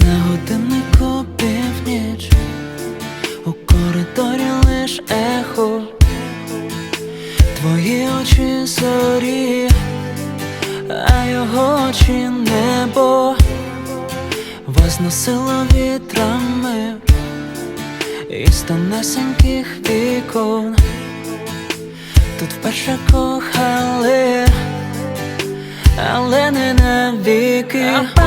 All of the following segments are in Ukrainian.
На годиннику північ. У коридорі лиш ехо. Твої очі зорі, а його очі небо. Вас носило вітрами із тонесеньких вікон. Тут вперше кохали але не навіки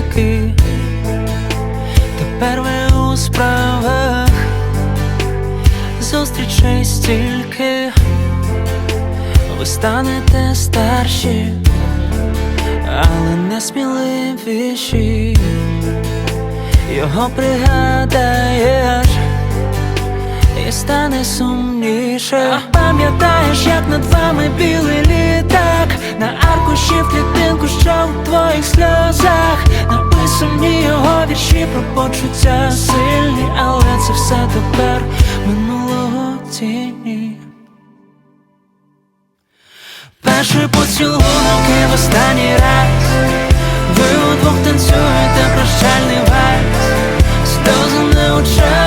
навіки. Тепер ви у справах. Зустрічей стільки, ви станете старші, але не сміливіші, його пригадаєш і стане сумніше. А? Пам'ятаєш, як над вами білий літак? На аркуші в клітинку, що в твоїх сльозах Написані його вірші про почуття сильні, але це все тепер минулого тіні. Перший поцілунок і в останній раз. Ви удвох танцюєте прощальний вальс. Сльози не очах,